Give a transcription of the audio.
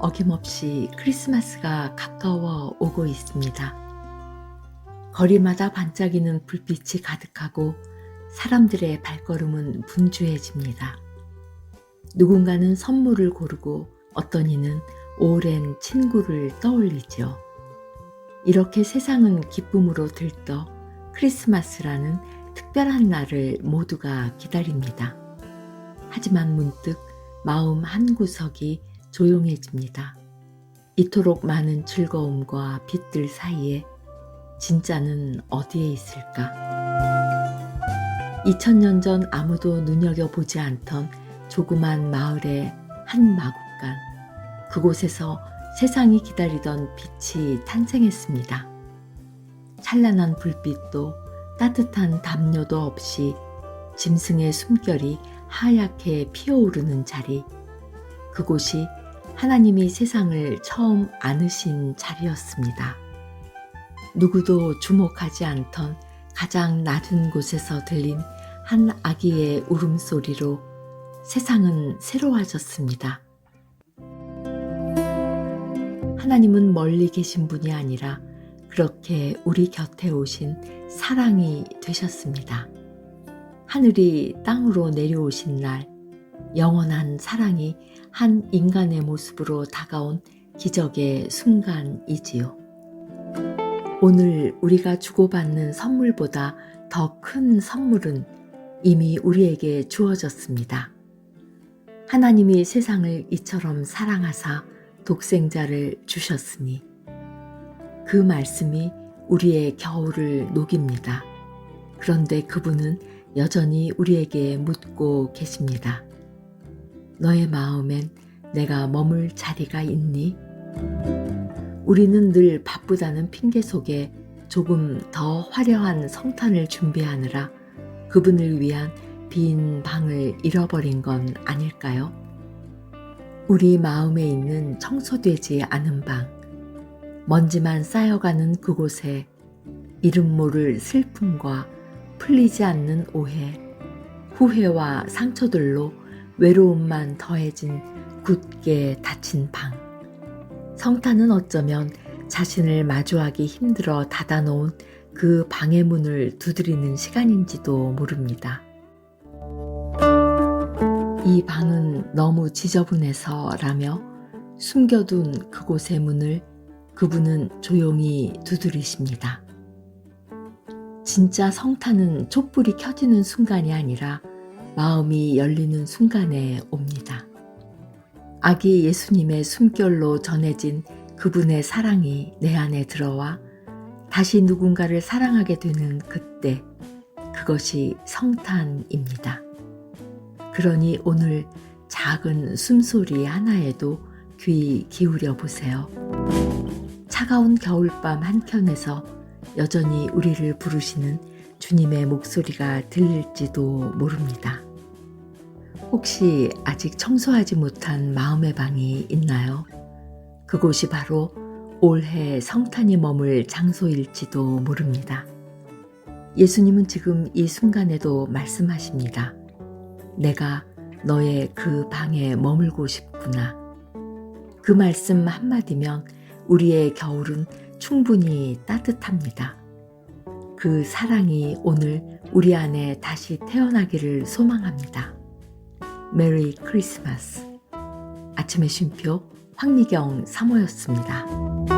어김없이 크리스마스가 가까워 오고 있습니다. 거리마다 반짝이는 불빛이 가득하고 사람들의 발걸음은 분주해집니다. 누군가는 선물을 고르고 어떤 이는 오랜 친구를 떠올리죠. 이렇게 세상은 기쁨으로 들떠 크리스마스라는 특별한 날을 모두가 기다립니다. 하지만 문득 마음 한 구석이 조용해집니다. 이토록 많은 즐거움과 빛들 사이에 진짜는 어디에 있을까? 2000년 전 아무도 눈여겨보지 않던 조그만 마을의 한 마국간. 그곳에서 세상이 기다리던 빛이 탄생했습니다. 찬란한 불빛도 따뜻한 담요도 없이 짐승의 숨결이 하얗게 피어오르는 자리. 그곳이 하나님이 세상을 처음 안으신 자리였습니다. 누구도 주목하지 않던 가장 낮은 곳에서 들린 한 아기의 울음소리로 세상은 새로워졌습니다. 하나님은 멀리 계신 분이 아니라 그렇게 우리 곁에 오신 사랑이 되셨습니다. 하늘이 땅으로 내려오신 날, 영원한 사랑이 한 인간의 모습으로 다가온 기적의 순간이지요. 오늘 우리가 주고받는 선물보다 더 큰 선물은 이미 우리에게 주어졌습니다. 하나님이 세상을 이처럼 사랑하사 독생자를 주셨으니 그 말씀이 우리의 겨울을 녹입니다. 그런데 그분은 여전히 우리에게 묻고 계십니다. 너의 마음엔 내가 머물 자리가 있니? 우리는 늘 바쁘다는 핑계 속에 조금 더 화려한 성탄을 준비하느라 그분을 위한 빈 방을 잃어버린 건 아닐까요? 우리 마음에 있는 청소되지 않은 방, 먼지만 쌓여가는 그곳에 이름 모를 슬픔과 풀리지 않는 오해, 후회와 상처들로 외로움만 더해진 굳게 닫힌 방. 성탄은 어쩌면 자신을 마주하기 힘들어 닫아놓은 그 방의 문을 두드리는 시간인지도 모릅니다. 이 방은 너무 지저분해서라며 숨겨둔 그곳의 문을 그분은 조용히 두드리십니다. 진짜 성탄은 촛불이 켜지는 순간이 아니라 마음이 열리는 순간에 옵니다. 아기 예수님의 숨결로 전해진 그분의 사랑이 내 안에 들어와 다시 누군가를 사랑하게 되는 그때 그것이 성탄입니다. 그러니 오늘 작은 숨소리 하나에도 귀 기울여 보세요. 차가운 겨울밤 한켠에서 여전히 우리를 부르시는 주님의 목소리가 들릴지도 모릅니다. 혹시 아직 청소하지 못한 마음의 방이 있나요? 그곳이 바로 올해 성탄이 머물 장소일지도 모릅니다. 예수님은 지금 이 순간에도 말씀하십니다. 내가 너의 그 방에 머물고 싶구나. 그 말씀 한마디면 우리의 겨울은 충분히 따뜻합니다. 그 사랑이 오늘 우리 안에 다시 태어나기를 소망합니다. 메리 크리스마스. 아침의 쉼표 황미경 사모였습니다.